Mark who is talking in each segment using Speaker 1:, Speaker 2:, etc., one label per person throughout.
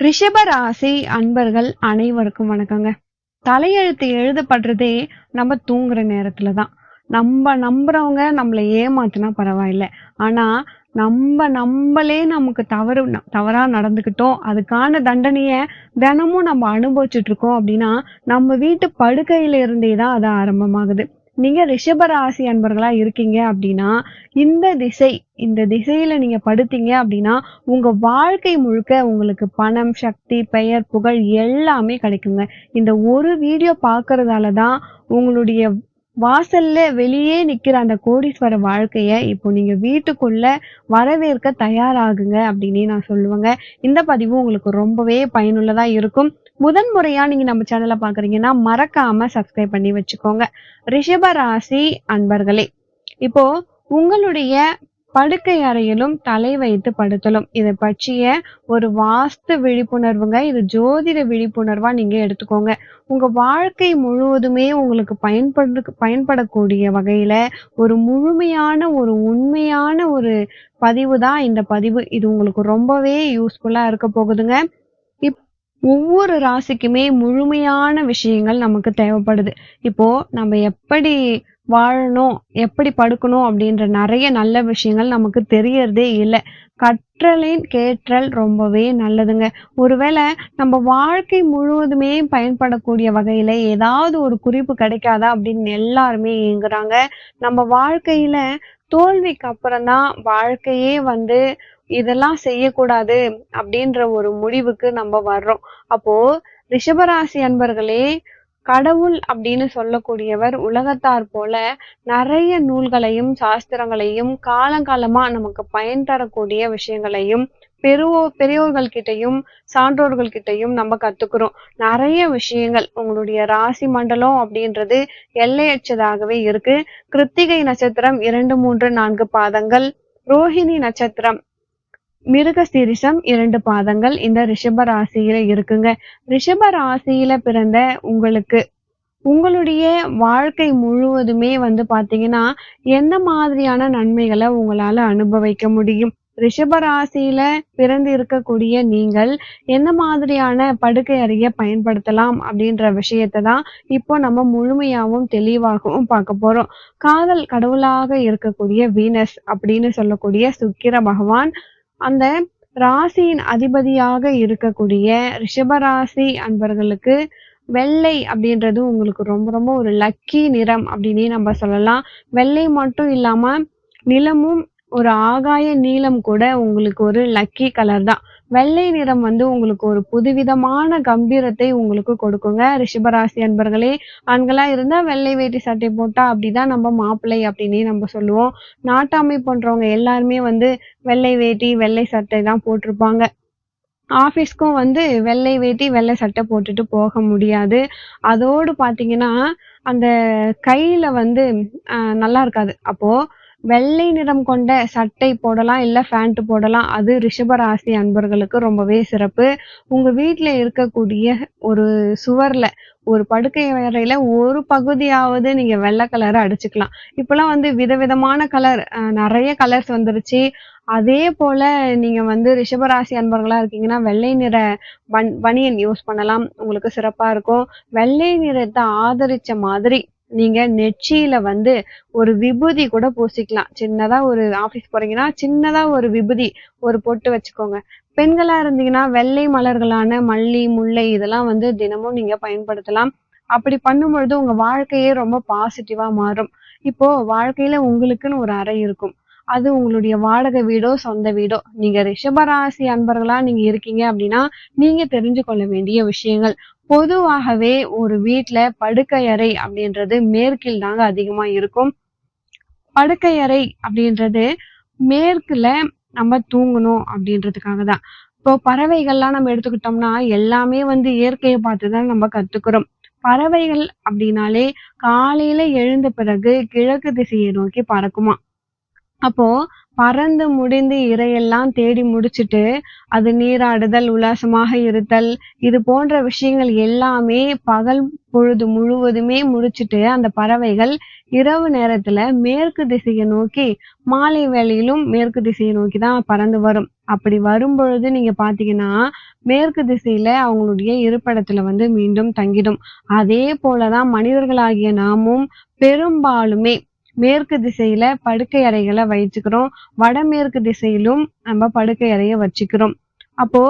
Speaker 1: ரிஷப ராசி அன்பர்கள் அனைவருக்கும் வணக்கங்க. தலையெழுத்து எழுதப்படுறதே நம்ம தூங்குற நேரத்துல தான் நம்ம நம்புறவங்க நம்மளை ஏமாத்தினா பரவாயில்ல. ஆனா நம்ம நம்மளே நமக்கு தவறு தவறா நடந்துக்கிட்டோம். அதுக்கான தண்டனைய தினமும் நம்ம அனுபவிச்சுட்டு இருக்கோம் அப்படின்னா நம்ம வீட்டு படுக்கையில இருந்தே தான் அது ஆரம்பமாகுது. நீங்க ரிஷபராசி அன்பர்களா இருக்கீங்க அப்படின்னா இந்த திசை இந்த திசையில நீங்க படுத்தீங்க அப்படின்னா உங்க வாழ்க்கை முழுக்க உங்களுக்கு பணம் சக்தி பெயர் புகழ் எல்லாமே கிடைக்குங்க. இந்த ஒரு வீடியோ பார்க்கறதால தான் உங்களுடைய வாசல்ல வெளியே நிக்கிற அந்த கோடீஸ்வர வாழ்க்கைய இப்போ நீங்க வீட்டுக்குள்ள வரவேற்க தயாராகுங்க அப்படின்னு நான் சொல்லுவேங்க. இந்த பதிவு உங்களுக்கு ரொம்பவே பயனுள்ளதா இருக்கும். முதன் முறையா நீங்க நம்ம சேனலை பாக்குறீங்கன்னா மறக்காம சப்ஸ்கிரைப் பண்ணி வச்சுக்கோங்க. ரிஷப ராசி அன்பர்களே இப்போ உங்களுடைய படுக்கை அறையிலும் தலை வைத்து படுத்தலும். இதை பற்றிய ஒரு வாஸ்து விழிப்புணர்வுங்க இது ஜோதிட விழிப்புணர்வா நீங்க எடுத்துக்கோங்க. உங்க வாழ்க்கை முழுவதுமே உங்களுக்கு பயன்படு பயன்படக்கூடிய வகையில ஒரு முழுமையான ஒரு உண்மையான ஒரு பதிவு தான் இந்த பதிவு. இது உங்களுக்கு ரொம்பவே யூஸ்ஃபுல்லா இருக்க போகுதுங்க. ஒவ்வொரு ராசிக்குமே முழுமையான விஷயங்கள் நமக்கு தேவைப்படுது. இப்போ நம்ம எப்படி வாழணும் எப்படி படுக்கணும் அப்படின்ற நிறைய நல்ல விஷயங்கள் நமக்கு தெரியறதே இல்லை. கற்றலின் கேற்றல் ரொம்பவே நல்லதுங்க. ஒருவேளை நம்ம வாழ்க்கை முழுவதுமே பயன்படக்கூடிய வகையில ஏதாவது ஒரு குறிப்பு கிடைக்காதா அப்படின்னு எல்லாருமே ஏங்குறாங்க. நம்ம வாழ்க்கையில தோல்விக்கு அப்புறம்தான் வாழ்க்கையே வந்து இதெல்லாம் செய்யக்கூடாது அப்படின்ற ஒரு முடிவுக்கு நம்ம வர்றோம். அப்போ ரிஷபராசி அன்பர்களே கடவுள் அப்படின்னு சொல்லக்கூடியவர் உலகத்தார் போல நிறைய நூல்களையும் சாஸ்திரங்களையும் காலங்காலமா நமக்கு பயன் தரக்கூடிய விஷயங்களையும் பெருவோ பெரியோர்கள் கிட்டையும் சான்றோர்கள் கிட்டையும் நம்ம கத்துக்கிறோம். நிறைய விஷயங்கள் உங்களுடைய ராசி மண்டலம் அப்படின்றது எல்லையற்றதாகவே இருக்கு. கிருத்திகை நட்சத்திரம் இரண்டு மூன்று நான்கு பாதங்கள். ரோஹிணி நட்சத்திரம் மிருக சிரிசம் இரண்டு பாதங்கள் இந்த ரிஷப ராசியில இருக்குங்க. ரிஷப ராசியில பிறந்த உங்களுக்கு உங்களுடைய வாழ்க்கை முழுவதுமே வந்து பாத்தீங்கன்னா எந்த மாதிரியான நன்மைகளை உங்களால அனுபவிக்க முடியும்? ரிஷபராசியில பிறந்து இருக்கக்கூடிய நீங்கள் எந்த மாதிரியான படுக்கை அறைய பயன்படுத்தலாம் அப்படின்ற விஷயத்தை தான் இப்போ நம்ம முழுமையாகவும் தெளிவாகவும் பார்க்க போறோம். காதல் கடவுளாக இருக்கக்கூடிய வீனஸ் அப்படின்னு சொல்லக்கூடிய சுக்கிர பகவான் அந்த ராசியின் அதிபதியாக இருக்கக்கூடிய ரிஷபராசி அன்பர்களுக்கு வெள்ளை அப்படின்றது உங்களுக்கு ரொம்ப ரொம்ப ஒரு லக்கி நிறம் அப்படின்னே நம்ம சொல்லலாம். வெள்ளை மட்டும் இல்லாம நிலமும் ஒரு ஆகாய நீலம் கூட உங்களுக்கு ஒரு லக்கி கலர் தான். வெள்ளை நிறம் வந்து உங்களுக்கு ஒரு புதுவிதமான கம்பீரத்தை உங்களுக்கு கொடுக்குங்க. ரிஷபராசி அன்பர்களே ஆண்களா இருந்தா வெள்ளை வேட்டி சட்டை போட்டா அப்படிதான் நம்ம மாப்பிள்ளை அப்படின்னே நம்ம சொல்லுவோம். நாட்டாமை பண்றவங்க எல்லாருமே வந்து வெள்ளை வேட்டி வெள்ளை சட்டை தான் போட்டிருப்பாங்க. ஆஃபீஸ்க்கும் வந்து வெள்ளை வேட்டி வெள்ளை சட்டை போட்டுட்டு போக முடியாது. அதோடு பார்த்தீங்கன்னா அந்த கையில வந்து நல்லா இருக்காது. அப்போ வெள்ளை நிறம் கொண்ட சட்டை போடலாம் இல்ல ஃபேண்ட் போடலாம். அது ரிஷபராசி அன்பர்களுக்கு ரொம்பவே சிறப்பு. உங்க வீட்டில் இருக்கக்கூடிய ஒரு சுவர்ல ஒரு படுக்கை அறையில ஒரு பகுதியாவது நீங்க வெள்ளை கலரை அடிச்சுக்கலாம். இப்பெல்லாம் வந்து விதவிதமான கலர் நிறைய கலர்ஸ் வந்துருச்சு. அதே போல நீங்க வந்து ரிஷபராசி அன்பர்களா இருக்கீங்கன்னா வெள்ளை நிற பன் பனியன் யூஸ் பண்ணலாம். உங்களுக்கு சிறப்பா இருக்கும். வெள்ளை நிறத்தை ஆதரிச்ச மாதிரி நீங்க நெற்றியில வந்து ஒரு விபூதி கூட பூசிக்கலாம். சின்னதா ஒரு ஆபீஸ் போறீங்கன்னா சின்னதா ஒரு விபூதி ஒரு பொட்டு வச்சுக்கோங்க. பெண்களா இருந்தீங்கன்னா வெள்ளை மலர்களான மல்லி முல்லை இதெல்லாம் வந்து தினமும் நீங்க பயன்படுத்தலாம். அப்படி பண்ணும்பொழுது உங்க வாழ்க்கையே ரொம்ப பாசிட்டிவா மாறும். இப்போ வாழ்க்கையில உங்களுக்குன்னு ஒரு அறை இருக்கும். அது உங்களுடைய வாடகை வீடோ சொந்த வீடோ. நீங்க ரிஷபராசி அன்பர்களா நீங்க இருக்கீங்க அப்படின்னா நீங்க தெரிஞ்சு கொள்ள வேண்டிய விஷயங்கள். பொதுவாகவே ஒரு வீட்டுல படுக்கையறை அப்படின்றது மேற்கில் தாங்க அதிகமா இருக்கும். படுக்கையறை அப்படின்றது மேற்குல நம்ம தூங்கணும் அப்படின்றதுக்காக தான். இப்போ பறவைகள்லாம் நம்ம எடுத்துக்கிட்டோம்னா எல்லாமே வந்து இயற்கையை பார்த்து தான் நம்ம கத்துக்கிறோம். பறவைகள் அப்படின்னாலே காலையில எழுந்த பிறகு கிழக்கு திசையை நோக்கி பறக்குமா? அப்போ பறந்து முடிந்து இரையெல்லாம் தேடி முடிச்சுட்டு அது நீராடுதல் உல்லாசமாக இருத்தல் இது போன்ற விஷயங்கள் எல்லாமே பகல் பொழுது முழுவதுமே முடிச்சுட்டு அந்த பறவைகள் இரவு நேரத்துல மேற்கு திசையை நோக்கி மாலை வேளையிலும் மேற்கு திசையை நோக்கி தான் பறந்து வரும். அப்படி வரும் பொழுது நீங்க பாத்தீங்கன்னா மேற்கு திசையில அவங்களுடைய இருப்பிடத்துல வந்து மீண்டும் தங்கிடும். அதே போலதான் மனிதர்களாகிய நாமும் பெரும்பாலுமே மேற்கு திசையில படுக்கை அறைகளை வச்சுக்கிறோம் வடமேற்கு திசையிலும் நம்ம படுக்கை அறையை வச்சுக்கிறோம். அப்போ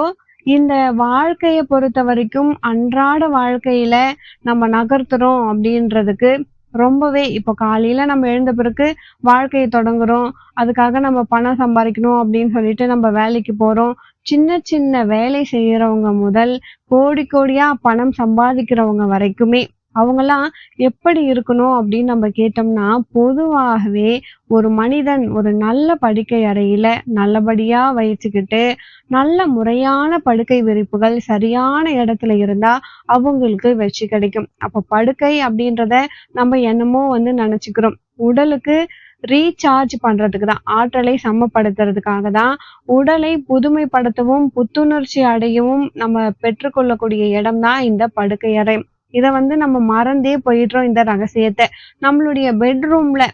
Speaker 1: இந்த வாழ்க்கைய பொறுத்த வரைக்கும் அன்றாட வாழ்க்கையில நம்ம நகர்த்துறோம் அப்படின்றதுக்கு ரொம்பவே இப்போ காலையில நம்ம எழுந்த பிறகு வாழ்க்கையை தொடங்குறோம். அதுக்காக நம்ம பணம் சம்பாதிக்கணும் அப்படின்னு சொல்லிட்டு நம்ம வேலைக்கு போறோம். சின்ன சின்ன வேலை செய்யறவங்க முதல் கோடி கோடியா பணம் சம்பாதிக்கிறவங்க வரைக்குமே அவங்கெல்லாம் எப்படி இருக்கணும் அப்படின்னு நம்ம கேட்டோம்னா பொதுவாகவே ஒரு மனிதன் ஒரு நல்ல படுக்கை அறையில நல்லபடியா வச்சுக்கிட்டு நல்ல முறையான படுக்கை விரிப்புகள் சரியான இடத்துல இருந்தா அவங்களுக்கு வெற்றி கிடைக்கும். அப்ப படுக்கை அப்படின்றத நம்ம என்னமோ வந்து நினைச்சுக்கிறோம். உடலுக்கு ரீசார்ஜ் பண்றதுக்கு தான் ஆற்றலை சமப்படுத்துறதுக்காக தான் உடலை புதுமைப்படுத்தவும் புத்துணர்ச்சி அடையவும் நம்ம பெற்றுக்கொள்ளக்கூடிய இடம் தான் இந்த படுக்கை அறை. இதை வந்து நம்ம மறந்தே போயிடுறோம் இந்த ரகசியத்தை. நம்மளுடைய பெட்ரூம்ல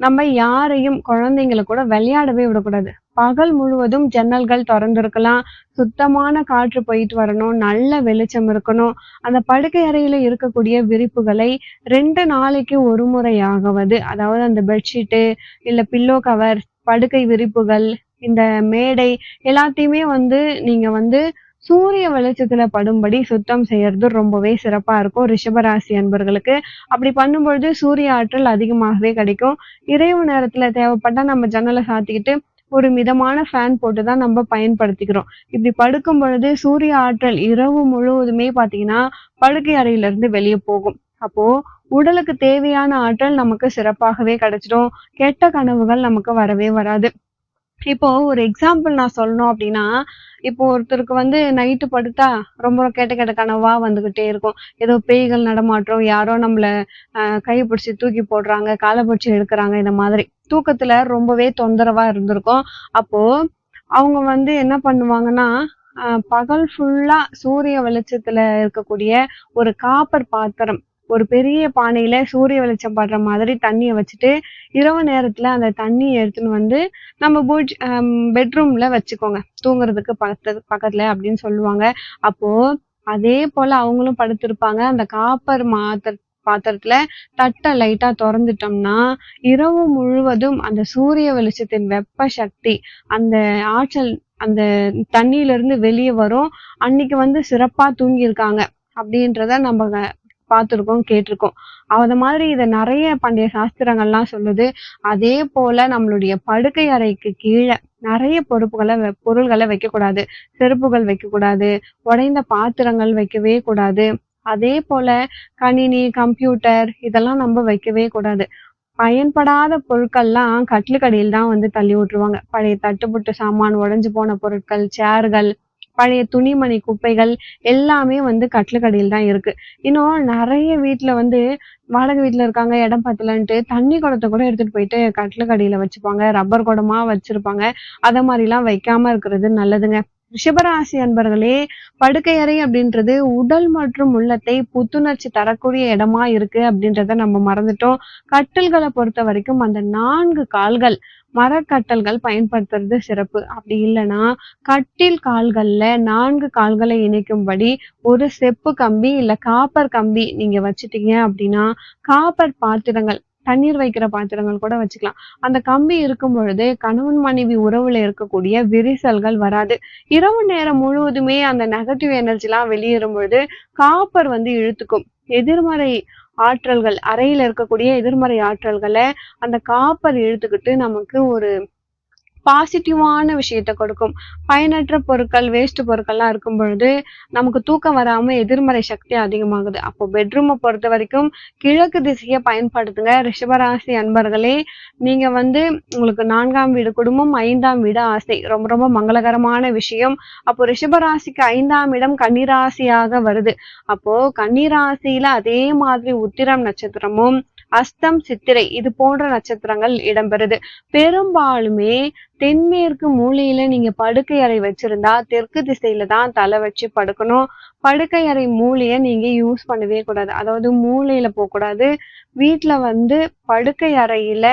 Speaker 1: நம்ம யாரையும் குழந்தைங்களை கூட விளையாடவே விடக்கூடாது. பகல் முழுவதும் ஜன்னல்கள் திறந்திருக்கலாம். சுத்தமான காற்று போயிட்டு வரணும். நல்ல வெளிச்சம் இருக்கணும். அந்த படுக்கை அறையில இருக்கக்கூடிய விரிப்புகளை ரெண்டு நாளைக்கு ஒரு முறையாகவது அதாவது அந்த பெட்ஷீட்டு இல்ல பில்லோ கவர் படுக்கை விரிப்புகள் இந்த மேடை எல்லாத்தையுமே வந்து நீங்க வந்து சூரிய வெளிச்சத்துல படும்படி சுத்தம் செய்யறது ரொம்பவே சிறப்பா இருக்கும் ரிஷபராசி அன்பர்களுக்கு. அப்படி பண்ணும்பொழுது சூரிய ஆற்றல் அதிகமாகவே கிடைக்கும். இரவு நேரத்துல தேவைப்பட்டா நம்ம ஜன்னலை சாத்திக்கிட்டு ஒரு மிதமான ஃபேன் போட்டு தான் நம்ம பயன்படுத்திக்கிறோம். இப்படி படுக்கும் பொழுது சூரிய ஆற்றல் இரவு முழுவதுமே பாத்தீங்கன்னா படுக்கை அறையில இருந்து வெளியே போகும். அப்போ உடலுக்கு தேவையான ஆற்றல் நமக்கு சிறப்பாகவே கிடைச்சிடும். கெட்ட கனவுகள் நமக்கு வரவே வராது. இப்போ ஒரு எக்ஸாம்பிள் நான் சொல்லணும் அப்படின்னா இப்போ ஒருத்தருக்கு வந்து நைட்டு படுத்தா ரொம்ப கெட்ட கெட்ட கனவா வந்துகிட்டே இருக்கும். ஏதோ பேய்கள் நடமாட்டம் யாரோ நம்மள கை பிடிச்சி தூக்கி போடுறாங்க காலை பிடிச்சி எடுக்கிறாங்க இந்த மாதிரி. தூக்கத்துல ரொம்பவே தொந்தரவா இருந்திருக்கும். அப்போ அவங்க வந்து என்ன பண்ணுவாங்கன்னா பகல் ஃபுல்லா சூரிய வெளிச்சத்துல இருக்கக்கூடிய ஒரு காப்பர் பாத்திரம் ஒரு பெரிய பானையில சூரிய வெளிச்சம் படுற மாதிரி தண்ணியை வச்சுட்டு இரவு நேரத்துல அந்த தண்ணியை எடுத்துன்னு வந்து நம்ம பூஜ் பெட்ரூம்ல வச்சுக்கோங்க. தூங்குறதுக்கு பக்கத்து பக்கத்துல அப்படின்னு சொல்லுவாங்க. அப்போ அதே போல அவங்களும் படுத்திருப்பாங்க. அந்த காப்பர் மாத்திர பாத்திரத்துல தட்டை லைட்டா திறந்துட்டோம்னா இரவு முழுவதும் அந்த சூரிய வெளிச்சத்தின் வெப்ப சக்தி அந்த ஆற்றல் அந்த தண்ணியில இருந்து வெளியே வரும். அன்னைக்கு வந்து சிறப்பா தூங்கியிருக்காங்க. அப்படின்றத நம்ம பார்த்துருக்கோம் கேட்டிருக்கோம். அது மாதிரி இதை நிறைய பண்டைய சாஸ்திரங்கள்லாம் சொல்லுது. அதே போல நம்மளுடைய படுக்கை அறைக்கு கீழே நிறைய பொறுப்புகளை பொருள்களை வைக்கக்கூடாது. செருப்புகள் வைக்கக்கூடாது. உடைந்த பாத்திரங்கள் வைக்கவே கூடாது. அதே போல கணினி கம்ப்யூட்டர் இதெல்லாம் நம்ம வைக்கவே கூடாது. பயன்படாத பொருட்கள்லாம் கட்டிலுக்கடியில் தான் வந்து தள்ளி விட்டுருவாங்க. பழைய தட்டுப்புட்டு சாமான் உடஞ்சு போன பொருட்கள் சேர்கள் பழைய துணிமணி குப்பைகள் எல்லாமே வந்து கட்டிலுக்கடியில் தான் இருக்கு. இன்னும் நிறைய வீட்ல வந்து வாடகை வீட்ல இருக்காங்க இடம் பத்தலன்ட்டு தண்ணி குடத்தை கூட எடுத்துட்டு போயிட்டு கட்டிலுக்கடியில வச்சுப்பாங்க. ரப்பர் குடமா வச்சிருப்பாங்க. அதை மாதிரிலாம் வைக்காம இருக்கிறது நல்லதுங்க. ரிஷபராசி அன்பர்களே படுக்கை அறை அப்படின்றது உடல் மற்றும் உள்ளத்தை புத்துணர்ச்சி தரக்கூடிய இடமா இருக்கு அப்படின்றத நம்ம மறந்துட்டோம். கட்டில்களை பொறுத்த வரைக்கும் அந்த நான்கு கால்கள் மரக்கட்டல்கள் பயன்படுத்துறது சிறப்பு. அப்படி இல்லைன்னா கட்டில் கால்கள்ல நான்கு கால்களை இணைக்கும்படி ஒரு செப்பு கம்பி இல்ல காப்பர் கம்பி நீங்க வச்சுட்டீங்க அப்படின்னா காப்பர் பாத்திரங்கள் தண்ணீர் வைக்கிற பாத்திரங்கள் கூட வச்சுக்கலாம். அந்த கம்பி இருக்கும் பொழுது கணவன் மனைவி உறவுல இருக்கக்கூடிய விரிசல்கள் வராது. இரவு நேரம் முழுவதுமே அந்த நெகட்டிவ் எனர்ஜிலாம் வெளியேறும் பொழுது காப்பர் வந்து இழுத்துக்கும். எதிர்மறை ஆற்றல்கள் அறையில இருக்கக்கூடிய எதிர்மறை ஆற்றல்களை அந்த காப்பர் இழுத்துக்கிட்டு நமக்கு ஒரு பாசிட்டிவான விஷயத்த கொடுக்கும். பயனற்ற பொருட்கள் வேஸ்ட் பொருட்கள்லாம் இருக்கும் பொழுது நமக்கு தூக்கம் வராம எதிர்மறை சக்தி அதிகமாகுது. அப்போ பெட்ரூமை பொறுத்த வரைக்கும் கிழக்கு திசையை பயன்படுத்துங்க. ரிஷபராசி அன்பர்களே நீங்க வந்து உங்களுக்கு நான்காம் வீடு குடும்பம் ஐந்தாம் வீடு ஆசை. ரொம்ப ரொம்ப மங்களகரமான விஷயம். அப்போ ரிஷபராசிக்கு ஐந்தாம் இடம் கன்னிராசியாக வருது. அப்போ கன்னிராசியில அதே மாதிரி உத்திரம் நட்சத்திரமும் அஸ்தம் சித்திரை இது போன்ற நட்சத்திரங்கள் இடம்பெறுது. பெரும்பாலுமே தென்மேற்கு மூலையில நீங்க படுக்கை அறை வச்சிருந்தா தெற்கு திசையில தான் தலை வச்சு படுக்கணும். படுக்கை அறை மூலைய நீங்க யூஸ் பண்ணவே கூடாது. அதாவது மூலையில போகக்கூடாது வீட்டுல வந்து படுக்கை அறையில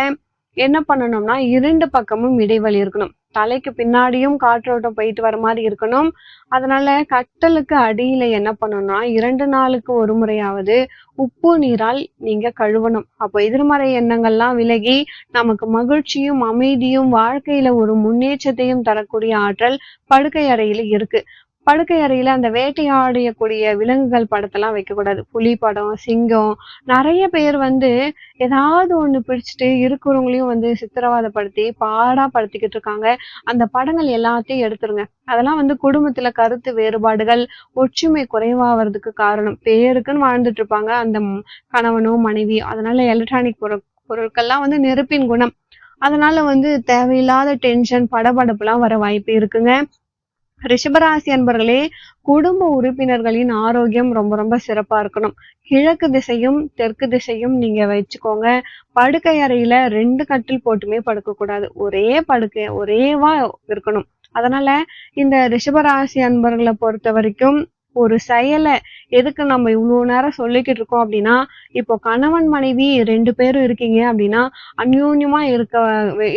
Speaker 1: என்ன பண்ணணும்னா இரண்டு பக்கமும் இடைவெளி இருக்கணும். தலைக்கு பின்னாடியும் காற்றோட்டம் போயிட்டு வர மாதிரி இருக்கணும். அதனால கட்டலுக்கு அடியில என்ன பண்ணணும்னா இரண்டு நாளுக்கு ஒரு முறையாவது உப்பு நீரால் நீங்க கழுவணும். அப்போ எதிர்மறை எண்ணங்கள்லாம் விலகி நமக்கு மகிழ்ச்சியும் அமைதியும் வாழ்க்கையில ஒரு முன்னேற்றத்தையும் தரக்கூடிய ஆற்றல் படுக்கை அறையில இருக்கு. படுக்கை அறையில அந்த வேட்டையாடக்கூடிய விலங்குகள் படத்தெல்லாம் வைக்கக்கூடாது. புலி படம் சிங்கம் நிறைய பேர் வந்து ஏதாவது ஒண்ணு பிடிச்சிட்டு இருக்கிறவங்களையும் வந்து சித்திரவதைப்படுத்தி பாடா படுத்திக்கிட்டு இருக்காங்க. அந்த படங்கள் எல்லாத்தையும் எடுத்துருங்க. அதெல்லாம் வந்து குடும்பத்துல கருத்து வேறுபாடுகள் ஒற்றுமை குறைவாகிறதுக்கு காரணம். பேருக்குன்னு வாழ்ந்துட்டு இருப்பாங்க. அந்த கணவனோ மனைவி அதனால எலக்ட்ரானிக் பொருள் பொருட்கள்லாம் வந்து நெருப்பின் குணம். அதனால வந்து தேவையில்லாத டென்ஷன் படபடப்புலாம் வர வாய்ப்பு இருக்குங்க. ரிஷபராசி அன்பர்களே குடும்ப உறுப்பினர்களின் ஆரோக்கியம் ரொம்ப ரொம்ப சிறப்பா இருக்கணும். கிழக்கு திசையும் தெற்கு திசையும் நீங்க வச்சுக்கோங்க. படுக்கை அறையில ரெண்டு கட்டில் போட்டுமே படுக்க கூடாது ஒரே படுக்கை ஒரேவா இருக்கணும். அதனால இந்த ரிஷபராசி அன்பர்களை பொறுத்த வரைக்கும் ஒரு செயலை எதுக்கு நம்ம இவ்வளோ நேரம் சொல்லிக்கிட்டு இருக்கோம் அப்படின்னா இப்போ கணவன் மனைவி ரெண்டு பேரும் இருக்கீங்க அப்படின்னா அந்யோன்யமா இருக்க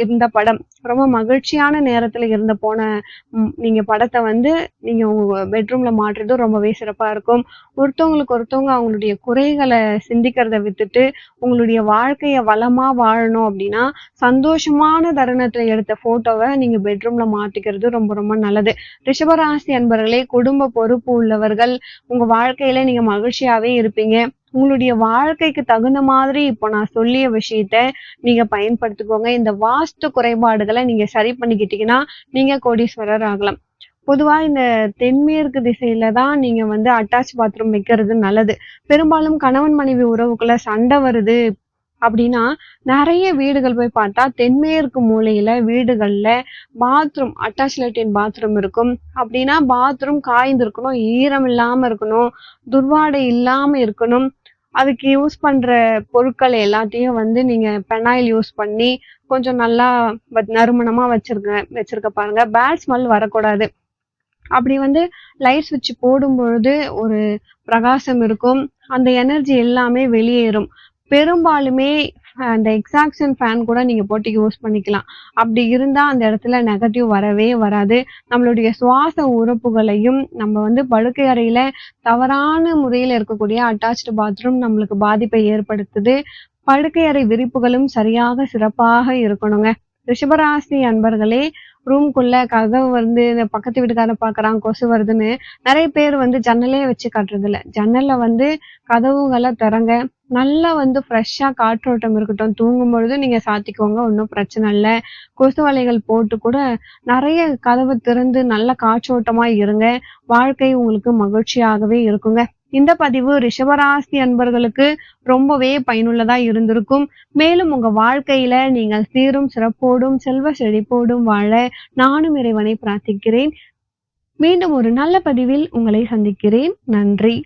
Speaker 1: இருந்த படம் ரொம்ப மகிழ்ச்சியான நேரத்துல இருந்த போன நீங்க படத்தை வந்து நீங்க உங்க பெட்ரூம்ல மாற்றுறதும் ரொம்பவே சிறப்பா இருக்கும். ஒருத்தவங்களுக்கு ஒருத்தவங்க அவங்களுடைய குறைகளை சிந்திக்கிறத விட்டுட்டு உங்களுடைய வாழ்க்கைய வளமா வாழணும் அப்படின்னா சந்தோஷமான தருணத்துல எடுத்த போட்டோவை நீங்க பெட்ரூம்ல மாட்டிக்கிறது ரொம்ப ரொம்ப நல்லது. ரிஷபராசி அன்பர்களே குடும்ப பொறுப்பு உள்ளவர் உள்ளவர்கள் உங்க வாழ்க்கையில நீங்க மகிழ்ச்சியாவே இருப்பீங்க. உங்களுடைய வாழ்க்கைக்கு தகுந்த மாதிரி இப்போ நான் சொல்லிய விஷயத்த நீங்க பயன்படுத்திக்கோங்க. இந்த வாஸ்து குறைபாடுகளை நீங்க சரி பண்ணிக்கிட்டீங்கன்னா நீங்க கோடீஸ்வரர் ஆகலாம். பொதுவா இந்த தென்மேற்கு திசையில தான் நீங்க வந்து அட்டாச் பாத்ரூம் வைக்கிறது நல்லது. பெரும்பாலும் கணவன் மனைவி உறவுக்குள்ள சண்டை வருது. அப்படின்னா நிறைய வீடுகள் போய் பார்த்தா தென்மேற்கு மூலையில வீடுகள்ல பாத்ரூம் அட்டாச் லெட்டின் பாத்ரூம் இருக்கும். அப்படின்னா பாத்ரூம் காய்ந்திருக்கணும் ஈரம் இல்லாம இருக்கணும் துர்வாடை இல்லாம இருக்கணும். அதுக்கு யூஸ் பண்ற பொருட்கள் எல்லாத்தையும் வந்து நீங்க பெனாயில் யூஸ் பண்ணி கொஞ்சம் நல்லா நறுமணமா வச்சிருக்க வச்சிருக்க பாருங்க. பேட் ஸ்மெல் வரக்கூடாது. அப்படி வந்து லைட் சுவிட்ச் போடும் பொழுது ஒரு பிரகாசம் இருக்கும். அந்த எனர்ஜி எல்லாமே வெளியேறும். பெரும்பாலுமே அந்த எக்ஸாக்ஷன் ஃபேன் கூட நீங்க போட்டு யூஸ் பண்ணிக்கலாம். அப்படி இருந்தா அந்த இடத்துல நெகட்டிவ் வரவே வராது. நம்மளுடைய சுவாச உறுப்புகளையும் நம்ம வந்து படுக்கை அறையில தவறான முறையில் இருக்கக்கூடிய அட்டாச்டு பாத்ரூம் நம்மளுக்கு பாதிப்பை ஏற்படுத்துது. படுக்கை அறை விரிப்புகளும் சரியாக சிறப்பாக இருக்கணுங்க. ரிஷபராசி அன்பர்களே ரூம்குள்ள கதவு வந்து இந்த பக்கத்து வீட்டுக்காரன் பாக்குறான் கொசு வருதுன்னு நிறைய பேர் வந்து ஜன்னலே வச்சு காட்டுறது இல்ல ஜன்னல்ல வந்து கதவுகளை திறங்க நல்லா வந்து ஃப்ரெஷ்ஷா காற்றோட்டம் இருக்கட்டும் தூங்கும் பொழுது நீங்க சாத்திக்கோங்க ஒன்றும் பிரச்சனை இல்லை. கொசு வலைகள் போட்டு கூட நிறைய கதவு திறந்து நல்ல காற்றோட்டமா இருங்க. வாழ்க்கை உங்களுக்கு மகிழ்ச்சியாகவே இருக்குங்க. இந்த பதிவு ரிஷபராசி அன்பர்களுக்கு ரொம்பவே பயனுள்ளதா இருந்திருக்கும். மேலும் உங்க வாழ்க்கையில நீங்கள் சீரும் சிறப்போடும் செல்வ செழிப்போடும் வாழ நானும் இறைவனை பிரார்த்திக்கிறேன். மீண்டும் ஒரு நல்ல பதிவில் உங்களை சந்திக்கிறேன். நன்றி.